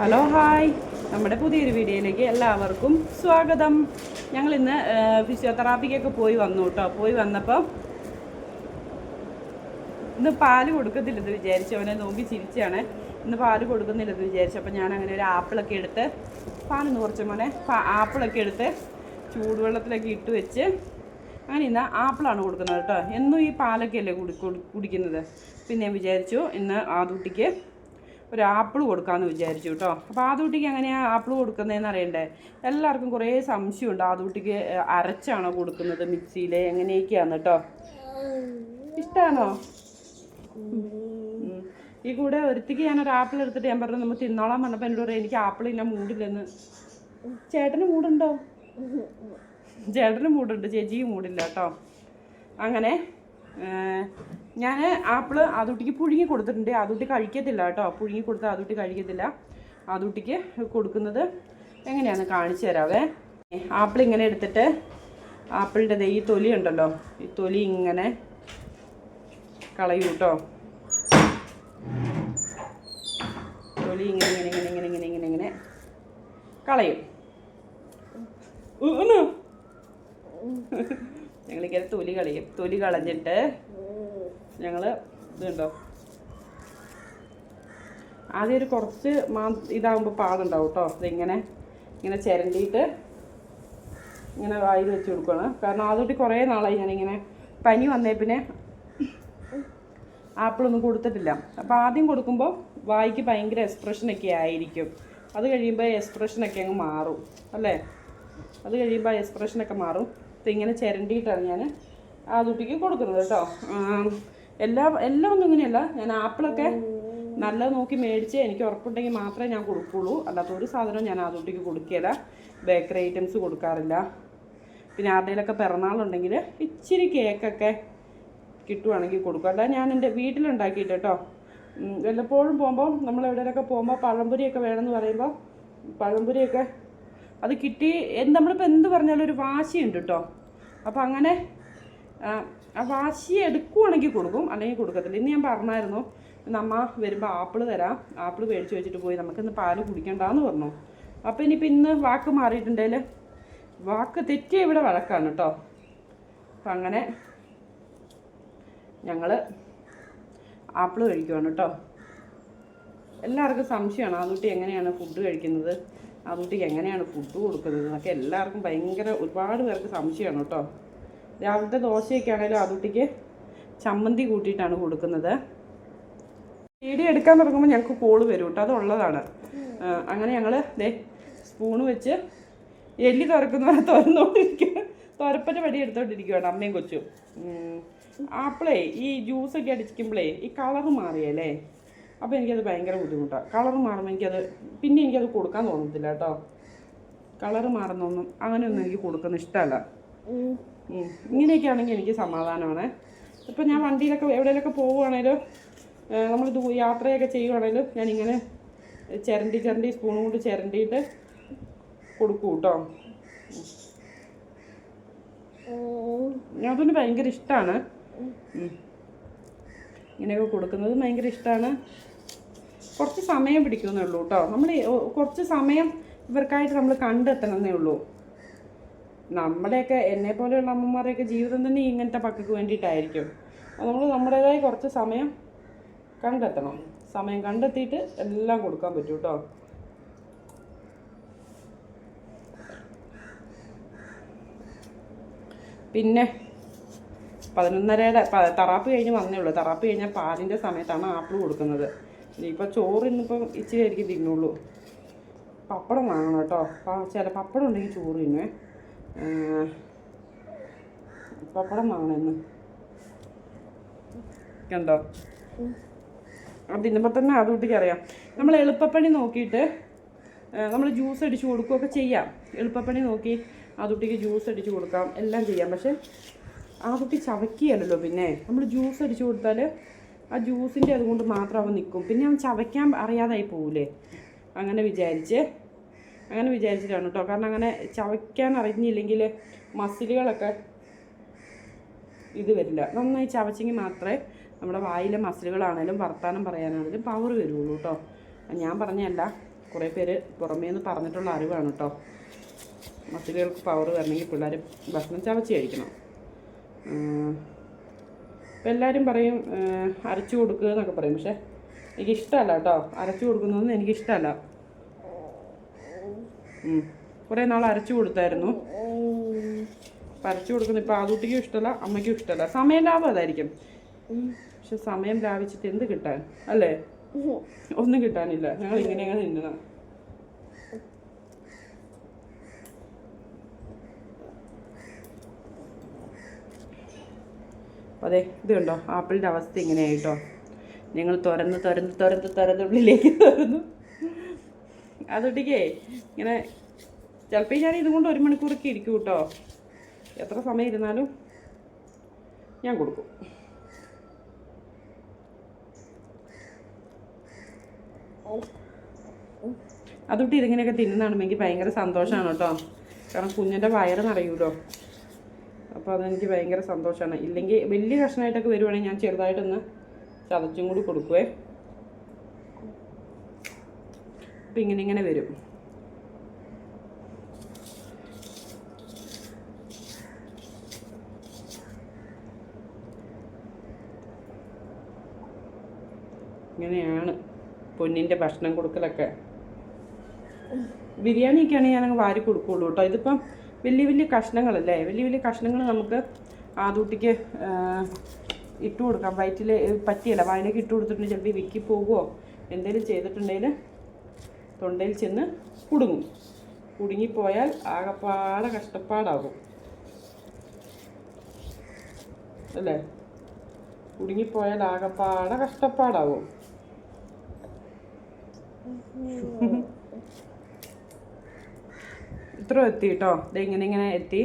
Hello hi നമ്മുടെ പുതിയൊരു വീഡിയോയിലേക്ക് എല്ലാവർക്കും സ്വാഗതം. ഞങ്ങൾ ഇന്ന് ഫിസിയോതെറാപ്പിക്കൊക്കെ പോയി വന്നു കേട്ടോ. പോയി വന്നപ്പോൾ ഇന്ന് പാൽ കൊടുക്കത്തില്ലെന്ന് വിചാരിച്ചു. അവനെ നോക്കി ചിരിച്ചാണ്. ഇന്ന് പാൽ കൊടുക്കുന്നില്ലെന്ന് വിചാരിച്ചു. അപ്പോൾ ഞാൻ അങ്ങനെ ഒരു ആപ്പിളൊക്കെ എടുത്ത് പാലൊന്ന് കുറച്ച് മോനെ ആപ്പിളൊക്കെ എടുത്ത് ചൂടുവെള്ളത്തിലൊക്കെ ഇട്ട് വെച്ച് അങ്ങനെ ഇന്ന് ആപ്പിളാണ് കൊടുക്കുന്നത് കേട്ടോ. എന്നും ഈ പാലൊക്കെ അല്ലേ കുടി കുടി- കുടിക്കുന്നത്. പിന്നെ വിചാരിച്ചു ഇന്ന് ആദൂട്ടിക്ക് ഒരു ആപ്പിൾ കൊടുക്കാമെന്ന് വിചാരിച്ചു കേട്ടോ അപ്പോൾ ആദൂട്ടിക്ക് എങ്ങനെയാണ് ആപ്പിൾ കൊടുക്കുന്നതെന്ന് അറിയണ്ടേ? എല്ലാവർക്കും കുറേ സംശയമുണ്ട്. ആദൂട്ടിക്ക് അരച്ചാണോ കൊടുക്കുന്നത് മിക്സിയിൽ എങ്ങനെയൊക്കെയാണ് കേട്ടോ ഇഷ്ടമാണോ. ഈ കൂടെ ഒരുത്തിക്ക് ഞാനൊരു ആപ്പിൾ എടുത്തിട്ട് ഞാൻ പറഞ്ഞു നമ്മൾ തിന്നോളാൻ പറഞ്ഞപ്പോൾ എന്നോട് പറയാം എനിക്ക് ആപ്പിൾ ഇല്ല മൂടില്ലെന്ന്. ചേട്ടന് മൂടുണ്ടോ? ചേട്ടന് മൂടുണ്ട് ചേച്ചിക്ക് മൂടില്ല കേട്ടോ അങ്ങനെ ഞാൻ ആപ്പിൾ അതുട്ടിക്ക് പുഴുങ്ങി കൊടുത്തിട്ടുണ്ട്. അതുട്ടി കഴിക്കത്തില്ല കേട്ടോ. പുഴുങ്ങി കൊടുത്താൽ അതുട്ടി കഴിക്കത്തില്ല. അതുട്ടിക്ക് കൊടുക്കുന്നത് എങ്ങനെയാണെന്ന് കാണിച്ചു തരാവേ. ആപ്പിൾ ഇങ്ങനെ എടുത്തിട്ട് ആപ്പിളിന്റെ ഈ തൊലി ഉണ്ടല്ലോ. ഈ തൊലി ഇങ്ങനെ കളയൂ കേട്ടോ. തൊലി ഇങ്ങനെ ഇങ്ങനെ ഇങ്ങനെ ഇങ്ങനെ ഇങ്ങനെ ഇങ്ങനെ ഇങ്ങനെ കളയും. ഞങ്ങളിങ്ങനെ തൊലി കളയും. തൊലി കളഞ്ഞിട്ട് ഞങ്ങൾ ഇതുണ്ടോ? ആദ്യം ഒരു കുറച്ച് മാ ഇതാകുമ്പോൾ പാടുണ്ടാവും കേട്ടോ ഇതിങ്ങനെ ഇങ്ങനെ ചിരണ്ടിയിട്ട് ഇങ്ങനെ വായിൽ വെച്ച് കൊടുക്കുകയാണ് കാരണം ആദ്യമായിട്ട് കുറേ നാളായി ഞാനിങ്ങനെ പനി വന്നേ പിന്നെ ആപ്പിളൊന്നും കൊടുത്തിട്ടില്ല. അപ്പോൾ ആദ്യം കൊടുക്കുമ്പോൾ വായിക്ക് ഭയങ്കര എക്സ്പ്രഷനൊക്കെ ആയിരിക്കും. അത് കഴിയുമ്പോൾ എക്സ്പ്രഷനൊക്കെ അങ്ങ് മാറും. അല്ലേ? അത് കഴിയുമ്പോൾ എക്സ്പ്രഷനൊക്കെ മാറും. ഇങ്ങനെ ചിരണ്ടിയിട്ടാണ് ഞാൻ ആ കുട്ടിക്ക് കൊടുക്കുന്നത് കേട്ടോ എല്ലാ എല്ലാം ഒന്നും ഇങ്ങനെയല്ല. ഞാൻ ആപ്പിളൊക്കെ നല്ലത് നോക്കി മേടിച്ച് എനിക്ക് ഉറപ്പുണ്ടെങ്കിൽ മാത്രമേ ഞാൻ കൊടുക്കുള്ളൂ. അല്ലാത്ത ഒരു സാധനവും ഞാൻ ആ കൊടുക്കില്ല ബേക്കറി ഐറ്റംസ് കൊടുക്കാറില്ല. പിന്നെ ആരുടെയിലൊക്കെ പിറന്നാളുണ്ടെങ്കിൽ ഇച്ചിരി കേക്കൊക്കെ കിട്ടുവാണെങ്കിൽ കൊടുക്കും. അല്ല ഞാൻ എന്റെ വീട്ടിലുണ്ടാക്കിയിട്ട് കേട്ടോ. വല്ലപ്പോഴും പോകുമ്പോൾ നമ്മൾ എവിടെയൊക്കെ പോകുമ്പോൾ പഴംപൊരിയൊക്കെ വേണമെന്ന് പറയുമ്പോൾ പഴംപൊരിയൊക്കെ അത് കിട്ടി. നമ്മളിപ്പോൾ എന്ത് പറഞ്ഞാലും ഒരു വാശിയുണ്ട് കേട്ടോ. അപ്പോൾ അങ്ങനെ വാശി എടുക്കുവാണെങ്കിൽ കൊടുക്കും അല്ലെങ്കിൽ കൊടുക്കത്തില്ല. ഇന്ന് ഞാൻ പറഞ്ഞായിരുന്നു നമ്മ വരുമ്പോൾ ആപ്പിൾ തരാം. ആപ്പിൾ മേടിച്ച് വെച്ചിട്ട് പോയി നമുക്കിന്ന് പാൽ കുടിക്കണ്ടെന്ന് പറഞ്ഞു. അപ്പോൾ ഇനിയിപ്പോൾ ഇന്ന് വാക്ക് മാറിയിട്ടുണ്ടെങ്കിൽ വാക്ക് തെറ്റിയ ഇവിടെ വഴക്കാണ് കേട്ടോ അപ്പം അങ്ങനെ ഞങ്ങൾ ആപ്പിൾ കഴിക്കുവാണ് കേട്ടോ എല്ലാവർക്കും സംശയമാണ് ആ കുട്ടി എങ്ങനെയാണ് ഫുഡ് കഴിക്കുന്നത്? ആ കുട്ടിക്ക് എങ്ങനെയാണ് ഫുഡ് കൊടുക്കുന്നത്? എന്നൊക്കെ എല്ലാവർക്കും ഭയങ്കര ഒരുപാട് പേർക്ക് സംശയമാണ് കേട്ടോ രാവിലത്തെ ദോശയൊക്കെ ആണെങ്കിലും അതുട്ടിക്ക് ചമ്മന്തി കൂട്ടിയിട്ടാണ് കൊടുക്കുന്നത്. വീഡിയോ എടുക്കാൻ തുടങ്ങുമ്പോൾ ഞങ്ങൾക്ക് കോൾ വരും കേട്ടോ അതുള്ളതാണ്. അങ്ങനെ ഞങ്ങൾ ദേ സ്പൂണ് വെച്ച് എല്ലി തുറക്കുന്നവരെ തുറന്നുകൊണ്ടിരിക്കുക തുരപ്പന്റെ പടി എടുത്തോണ്ടിരിക്കുകയാണ് അമ്മയും കൊച്ചും. ആപ്പിളേ ഈ ജ്യൂസൊക്കെ അടിക്കുമ്പോഴേ ഈ കളറ് മാറിയല്ലേ? അപ്പോൾ എനിക്കത് ഭയങ്കര ബുദ്ധിമുട്ടാണ് കളർ മാറുമ്പോൾ എനിക്കത് പിന്നെ എനിക്കത് കൊടുക്കാൻ തോന്നത്തില്ല കേട്ടോ. കളർ മാറുന്നൊന്നും അങ്ങനെയൊന്നും എനിക്ക് കൊടുക്കുന്ന ഇഷ്ടമല്ല. ഇങ്ങനെയൊക്കെ ആണെങ്കിൽ എനിക്ക് സമാധാനമാണ്. ഇപ്പം ഞാൻ വണ്ടിയിലൊക്കെ എവിടെയൊക്കെ പോവുകയാണെങ്കിലും നമ്മൾ ദൂ യാത്രയൊക്കെ ചെയ്യുകയാണെങ്കിലും ഞാനിങ്ങനെ ചിരണ്ടി ചിരണ്ടി സ്പൂൺ കൊണ്ട് ചിരണ്ടിയിട്ട് കൊടുക്കും കേട്ടോ. അതൊന്ന് ഭയങ്കര ഇഷ്ടമാണ് ഇങ്ങനെയൊക്കെ കൊടുക്കുന്നത് ഭയങ്കര ഇഷ്ടമാണ് കുറച്ച് സമയം പിടിക്കുന്നേ ഉള്ളൂ കേട്ടോ. നമ്മൾ കുറച്ച് സമയം ഇവർക്കായിട്ട് നമ്മൾ കണ്ടെത്തണമെന്നേ ഉള്ളൂ. നമ്മുടെയൊക്കെ എന്നെ പോലെയുള്ള അമ്മമാരുടെയൊക്കെ ജീവിതം തന്നെ ഇങ്ങനത്തെ പക്കക്ക് വേണ്ടിയിട്ടായിരിക്കും. നമ്മൾ നമ്മുടേതായ കുറച്ച് സമയം കണ്ടെത്തണം. സമയം കണ്ടെത്തിയിട്ട് എല്ലാം കൊടുക്കാൻ പറ്റും കേട്ടോ പിന്നെ പതിനൊന്നരയുടെ തറാപ്പ് കഴിഞ്ഞ് വന്നേ ഉള്ളൂ. തറാപ്പ് കഴിഞ്ഞാൽ പാലിന്റെ സമയത്താണ് ആപ്പിൾ കൊടുക്കുന്നത്. ഇനിയിപ്പോൾ ചോറ് ഇന്നിപ്പം ഇച്ചിരി ആയിരിക്കും തിന്നുള്ളൂ. പപ്പടം വാങ്ങണം കേട്ടോ ചില പപ്പടം ഉണ്ടെങ്കിൽ ചോറ് തിന്നുവേ. പപ്പടം വാങ്ങണം ഇന്ന് കണ്ടോ? അത് തിന്നുമ്പോൾ തന്നെ അത് കുട്ടിക്ക് അറിയാം. നമ്മൾ എളുപ്പപ്പണി നോക്കിയിട്ട് നമ്മൾ ജ്യൂസ് അടിച്ചു കൊടുക്കുകയൊക്കെ ചെയ്യാം. എളുപ്പപ്പണി നോക്കി ആ കുട്ടിക്ക് ജ്യൂസ് അടിച്ചു കൊടുക്കാം എല്ലാം ചെയ്യാം. പക്ഷെ കുട്ടി ചവയ്ക്കുകയല്ലല്ലോ പിന്നെ. നമ്മൾ ജ്യൂസ് അടിച്ചു കൊടുത്താൽ ആ ജ്യൂസിന്റെ അതുകൊണ്ട് മാത്രം അവൻ നിൽക്കും. പിന്നെ അവൻ ചവയ്ക്കാൻ അറിയാതായി പോവില്ലേ അങ്ങനെ വിചാരിച്ച് അങ്ങനെ വിചാരിച്ചിട്ടാണ് കേട്ടോ കാരണം അങ്ങനെ ചവയ്ക്കാൻ അറിഞ്ഞില്ലെങ്കിൽ മസിലുകളൊക്കെ ഇത് വരില്ല. നന്നായി ചവച്ചെങ്കിൽ മാത്രമേ നമ്മുടെ വായിലെ മസിലുകളാണേലും വർത്താനം പറയാനാണേലും പവർ വരുള്ളൂ കേട്ടോ ഞാൻ പറഞ്ഞല്ല കുറേ പേര് പുറമേ നിന്ന് പറഞ്ഞിട്ടുള്ള അറിവാണ് കേട്ടോ മസിലുകൾക്ക് പവർ വരണമെങ്കിൽ പിള്ളേർ ഭക്ഷണം ചവച്ച് കഴിക്കണം. ഇപ്പം എല്ലാവരും പറയും അരച്ചു കൊടുക്കുക എന്നൊക്കെ പറയും. പക്ഷേ എനിക്കിഷ്ടമല്ല കേട്ടോ അരച്ചു കൊടുക്കുന്നതൊന്നും എനിക്കിഷ്ടമല്ല. കുറേ നാൾ അരച്ചു കൊടുത്തായിരുന്നു. അരച്ചു കൊടുക്കുന്ന ഇപ്പം ആദൂട്ടിക്കും ഇഷ്ടമല്ല അമ്മയ്ക്കും ഇഷ്ടമല്ല. സമയം ലാഭം അതായിരിക്കും. പക്ഷെ സമയം ലാഭിച്ചിട്ട് എന്ത് കിട്ടാൻ? അല്ലേ? ഒന്നും കിട്ടാനില്ല. ഞങ്ങൾ ഇങ്ങനെയാണ് തിന്നണം അതെ ഇത് കണ്ടോ? ആപ്പിളിന്റെ അവസ്ഥ ഇങ്ങനെയായിട്ടോ ഞങ്ങൾ തുറന്ന് തുറന്ന് തുറന്ന് തുറന്ന് ഉള്ളിലേക്ക് തുറന്നു അതൊട്ടിക്കേ. ഇങ്ങനെ ചിലപ്പോൾ ഞാൻ ഇതും കൊണ്ട് ഒരു മണിക്കൂറൊക്കെ ഇരിക്കും കേട്ടോ എത്ര സമയം ഇരുന്നാലും ഞാൻ കൊടുക്കും. അതുകൊണ്ട് ഇതിങ്ങനെയൊക്കെ തിന്നുന്നതാണ്. എനിക്ക് ഭയങ്കര സന്തോഷമാണ് കേട്ടോ കാരണം കുഞ്ഞിന്റെ വയറ് നിറയൂലോ. അപ്പോൾ അതെനിക്ക് ഭയങ്കര സന്തോഷമാണ് ഇല്ലെങ്കിൽ വലിയ കഷ്ണമായിട്ടൊക്കെ വരുവാണെങ്കിൽ ഞാൻ ചെറുതായിട്ടൊന്ന് ചതച്ചും കൂടി കൊടുക്കുവേ. അപ്പം ഇങ്ങനെ ഇങ്ങനെ വരും. ഇങ്ങനെയാണ് പൊന്നിന്റെ ഭക്ഷണം കൊടുക്കലൊക്കെ. ബിരിയാണിയൊക്കെയാണെങ്കിൽ ഞാനങ്ങ് വാരി കൊടുക്കുള്ളൂ കേട്ടോ. ഇതിപ്പം വലിയ വലിയ കഷ്ണങ്ങളല്ലേ? വലിയ വലിയ കഷ്ണങ്ങൾ നമുക്ക് ആദൂട്ടിക്ക് ഇട്ട് കൊടുക്കാം. വയറ്റിൽ പറ്റിയല്ല. വായിലേക്ക് ഇട്ട് കൊടുത്തിട്ടുണ്ടെങ്കിൽ ചിലപ്പോൾ വിക്കി പോകുമോ എന്തെങ്കിലും ചെയ്തിട്ടുണ്ടെങ്കിൽ തൊണ്ടയിൽ ചെന്ന് കുടുങ്ങും. കുടുങ്ങിപ്പോയാൽ ആകപ്പാടെ കഷ്ടപ്പാടാകും. അല്ലേ? കുടുങ്ങിപ്പോയാൽ ആകപ്പാടെ കഷ്ടപ്പാടാകും. ഇത്ര എത്തി കേട്ടോ. ഇത് ഇങ്ങനെ ഇങ്ങനെ എത്തി.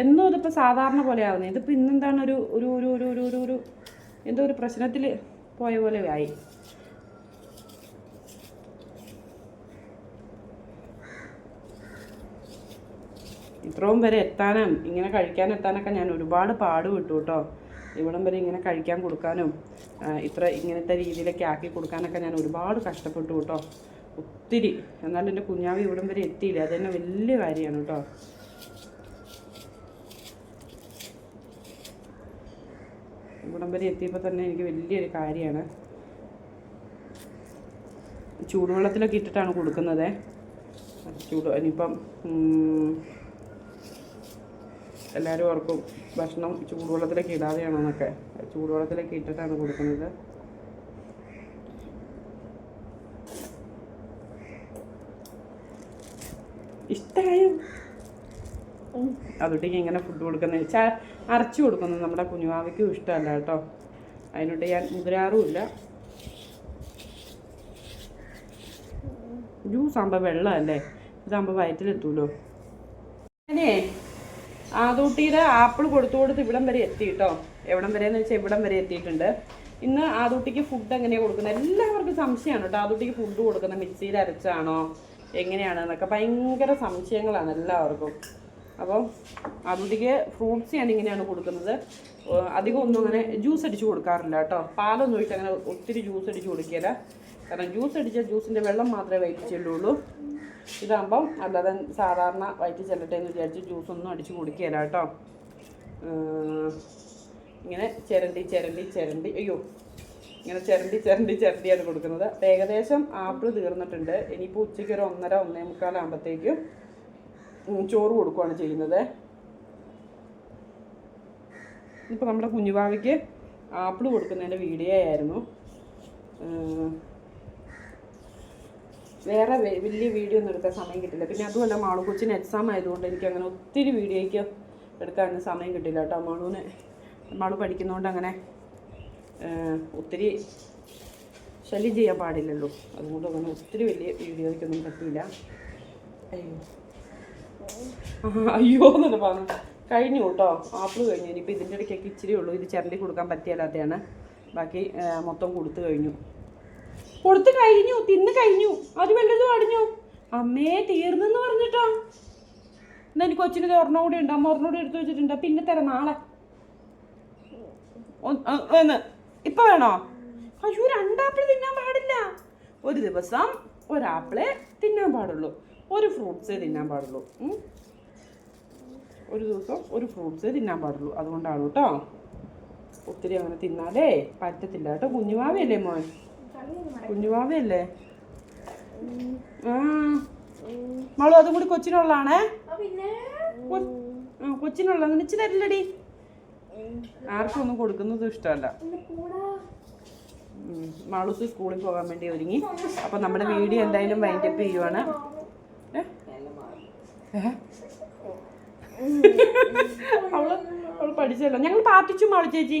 എന്നും ഇതിപ്പോൾ സാധാരണ പോലെ ആവുന്നത് ഇതിപ്പോൾ ഇന്നെന്താണ് ഒരു ഒരു ഒരു ഒരു ഒരു ഒരു എന്തോ ഒരു പ്രശ്നത്തിൽ പോയ പോലെ ആയി. ഇത്രയും വരെ എത്താനും ഇങ്ങനെ കഴിക്കാൻ എത്താനൊക്കെ ഞാൻ ഒരുപാട് പാട് വിട്ടു കേട്ടോ. ഇവിടം വരെ ഇങ്ങനെ കഴിക്കാൻ കൊടുക്കാനും ഇത്ര ഇങ്ങനത്തെ രീതിയിലൊക്കെ ആക്കി കൊടുക്കാനൊക്കെ ഞാൻ ഒരുപാട് കഷ്ടപ്പെട്ടു കേട്ടോ. ഒത്തിരി. എന്നാലും എന്റെ കുഞ്ഞാവി ഇവിടം വരെ എത്തിയില്ല. അത് തന്നെ വലിയ കാര്യമാണ് കേട്ടോ. ഇവിടം വരെ എത്തിയപ്പോൾ തന്നെ എനിക്ക് വലിയൊരു കാര്യമാണ്. ചൂടുവെള്ളത്തിലൊക്കെ ഇട്ടിട്ടാണ് കൊടുക്കുന്നത്. ചൂട് ഇനിയിപ്പം എല്ലാവരും ഓർക്കും ഭക്ഷണം ചൂടുവെള്ളത്തിലേക്ക് ഇടാതെയാണോന്നൊക്കെ. ചൂടുവെള്ളത്തിലേക്ക് ഇട്ടിട്ടാണ് കൊടുക്കുന്നത്. ഇഷ്ടമായോ അതുകൊണ്ടേക്ക് ഇങ്ങനെ ഫുഡ് കൊടുക്കുന്നത്. ചാ അരച്ചു കൊടുക്കുന്നത് നമ്മുടെ കുഞ്ഞുവാവയ്ക്കും ഇഷ്ടമല്ല കേട്ടോ. അതിനോട്ട് ഞാൻ മുതിരാറുമില്ല ജ്യൂസ് ആകുമ്പോൾ വെള്ളമല്ലേ? ഇതാകുമ്പോൾ വയറ്റിലെത്തൂലോ? ഞാനേ ആദൂട്ടിയുടെ ആപ്പിൾ കൊടുത്തു കൊടുത്ത് ഇവിടം വരെ എത്തി കേട്ടോ എവിടം വരെ എന്ന് വെച്ചാൽ ഇവിടം വരെ എത്തിയിട്ടുണ്ട്. ഇന്ന് ആദൂട്ടിക്ക് ഫുഡ് എങ്ങനെയാണ് കൊടുക്കുന്നത്? എല്ലാവർക്കും സംശയമാണ് കേട്ടോ. ആദൂട്ടിക്ക് ഫുഡ് കൊടുക്കുന്നത് മിക്സിയിൽ അരച്ചാണോ? എങ്ങനെയാണ് എന്നൊക്കെ ഭയങ്കര സംശയങ്ങളാണ് എല്ലാവർക്കും. അപ്പോൾ ആദൂട്ടിക്ക് ഫ്രൂട്ട്സ് ഞാൻ ഇങ്ങനെയാണ് കൊടുക്കുന്നത്. അധികം ഒന്നും അങ്ങനെ ജ്യൂസ് അടിച്ച് കൊടുക്കാറില്ല കേട്ടോ. പാലൊന്നും ഒഴിച്ച് അങ്ങനെ ഒത്തിരി ജ്യൂസ് അടിച്ച് കൊടുക്കില്ല കാരണം ജ്യൂസ് അടിച്ച ജ്യൂസിന്റെ വെള്ളം മാത്രമേ ചെല്ലുള്ളൂ ഇതാകുമ്പം അല്ലാതെ സാധാരണ വയറ്റിൽ ചെല്ലട്ടെ എന്ന് വിചാരിച്ച് ജ്യൂസൊന്നും അടിച്ച് കുടിക്കുകയില്ല കേട്ടോ. ഇങ്ങനെ ചിരണ്ടി ചിരണ്ടി ചിരണ്ടി. അയ്യോ ഇങ്ങനെ ചിരണ്ടി ചിരണ്ടി ചിരണ്ടിയാണ് കൊടുക്കുന്നത്. അപ്പം ഏകദേശം ആപ്പിൾ തീർന്നിട്ടുണ്ട്. ഇനിയിപ്പോൾ ഉച്ചയ്ക്ക് ഒരു ഒന്നര ഒന്നേ മുക്കാലാകുമ്പോഴത്തേക്കും ചോറ് കൊടുക്കുകയാണ് ചെയ്യുന്നത്. ഇപ്പോൾ നമ്മുടെ കുഞ്ഞുവാവയ്ക്ക് ആപ്പിൾ കൊടുക്കുന്നതിന്റെ വീഡിയോ ആയിരുന്നു. വേറെ വലിയ വീഡിയോ ഒന്നും എടുക്കാൻ സമയം കിട്ടില്ല. പിന്നെ അതുമല്ല മാളു കൊച്ചിന് എക്സാം ആയതുകൊണ്ട് എനിക്ക് അങ്ങനെ ഒത്തിരി വീഡിയോയ്ക്ക് എടുക്കാനൊന്നും സമയം കിട്ടില്ല കേട്ടോ മാളൂന് മാളു പഠിക്കുന്നതുകൊണ്ട് അങ്ങനെ ഒത്തിരി ശല്യം ചെയ്യാൻ പാടില്ലല്ലോ. അതുകൊണ്ട് അങ്ങനെ ഒത്തിരി വലിയ വീഡിയോയ്ക്കൊന്നും പറ്റിയില്ല. അയ്യോ. എന്നൊക്കെ പറഞ്ഞു. കഴിഞ്ഞു കേട്ടോ. ആപ്പിൾ കഴിഞ്ഞു. ഇനിയിപ്പോൾ ഇതിന്റെ ഇടയ്ക്കൊക്കെ ഇച്ചിരി ഉള്ളൂ. ഇത് ചിരണ്ടി കൊടുക്കാൻ പറ്റിയല്ലാത്തതാണ് ബാക്കി മൊത്തം കൊടുത്തു കഴിഞ്ഞു. കൊടുത്തു കഴിഞ്ഞു തിന്നു കഴിഞ്ഞു. അത് വല്ലതും അടിഞ്ഞു? അമ്മേ തീർന്നെന്ന് പറഞ്ഞിട്ടോ. എന്നാ എനിക്ക് കൊച്ചിന് ഒരെണ്ണം കൂടി ഉണ്ട്. അമ്മ ഒരെണ്ണം എടുത്തു വെച്ചിട്ടുണ്ട്. പിന്നെ തരാം നാളെ. എന്ന് ഇപ്പൊ വേണോ? അയ്യോ രണ്ടാപ്പിൾ തിന്നാൻ പാടില്ല. ഒരു ദിവസം ഒരാപ്പിളെ തിന്നാൻ പാടുള്ളൂ. ഒരു ഫ്രൂട്ട്സേ തിന്നാൻ പാടുള്ളൂ. ഒരു ദിവസം ഒരു ഫ്രൂട്ട്സേ തിന്നാൻ പാടുള്ളൂ. അതുകൊണ്ടാണ് കേട്ടോ. ഒത്തിരി അങ്ങനെ തിന്നാലേ പറ്റത്തില്ല കേട്ടോ. കുഞ്ഞുമാവിയല്ലേ മോൻ? കുഞ്ഞുമാവയല്ലേ മോൾ അതും കൂടി കൊച്ചിനുള്ളതാണേ? കൊച്ചിനുള്ള നിനച്ച് തരില്ലടി ആർക്കും ഒന്നും കൊടുക്കുന്നത് ഇഷ്ടമല്ല. മാളൂസ് സ്കൂളിൽ പോകാൻ വേണ്ടി ഒരുങ്ങി. അപ്പൊ നമ്മുടെ വീഡിയോ എന്തായാലും വൈൻഡപ്പ് ചെയ്യുവാണ്? അവൾ അവൾ പഠിച്ചല്ലോ ഞങ്ങൾ പാർട്ടിച്ചു മാളു ചേച്ചി.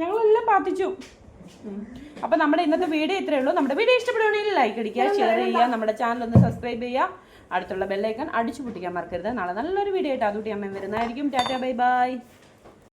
ഞങ്ങളെല്ലാം പാർട്ടിച്ചു. അപ്പൊ നമ്മുടെ ഇന്നത്തെ വീഡിയോ ഇത്രയേ ഉള്ളൂ. നമ്മുടെ വീഡിയോ ഇഷ്ടപ്പെടുകയാണെങ്കിൽ ലൈക്ക് അടിക്കുക ഷെയർ ചെയ്യുക നമ്മുടെ ചാനൽ ഒന്ന് സബ്സ്ക്രൈബ് ചെയ്യുക. അടുത്തുള്ള ബെല്ലൈക്കൺ അടിച്ചു പൊട്ടിക്കാൻ മറക്കരുത്. നാളെ നല്ലൊരു വീഡിയോ ആയിട്ട് അതുകൂടി അമ്മ വരുന്നതായിരിക്കും. Tata bye bye